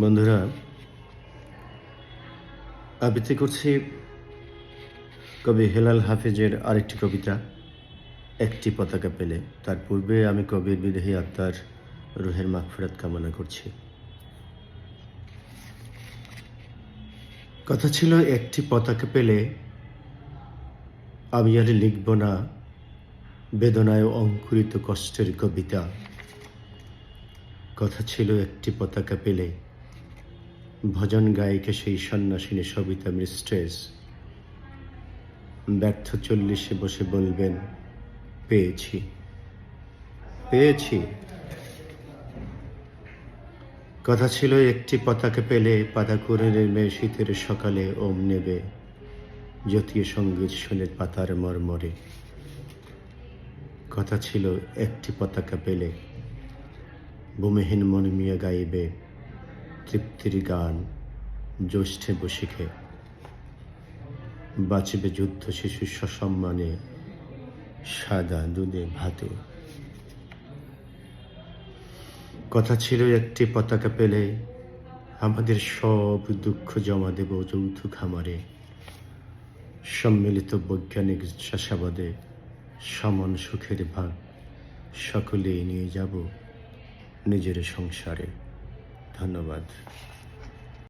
বন্ধুরা, আবৃত্তি করছি কবি হেলাল হাফিজের আরেকটি কবিতা, একটি পতাকা পেলে। তার পূর্বে আমি কবির বিদেহী আত্মার রুহের মাগফিরাত কামনা করছি। কথা ছিল, একটি পতাকা পেলে আমি আর লিখব না বেদনায় অঙ্কুরিত কষ্টের কবিতা। কথা ছিল, একটি পতাকা পেলে ভজন গায়িকা সেই সন্ন্যাসিনী সবিতা মিস্ট্রেস। ব্যর্থ চল্লিশে বসে বলবেন, পেয়েছি। পেয়েছি। কথা ছিল একটি পতাকা পেলে পাতা করে নেমে শীতের সকালে ওম নেবে জাতীয় সংগীত শুনে পাতার মর্মরে। কথা ছিল একটি পতাকা পেলে ভূমিহীন মন মিয়া গাইবে তৃপ্তির গান জ্যৈষ্ঠে বসিখে বাঁচবে যুদ্ধ শিশু সসম্মানে, সাদা দুধে ভাতে। কথা ছিল একটি পতাকা পেলে, আমাদের সব দুঃখ জমা দেব যৌথ খামারে। সম্মিলিত বৈজ্ঞানিক চাষাবাদে সমান সুখের ভাগ সকলেই নিয়ে যাব নিজের সংসারে। ধন্যবাদ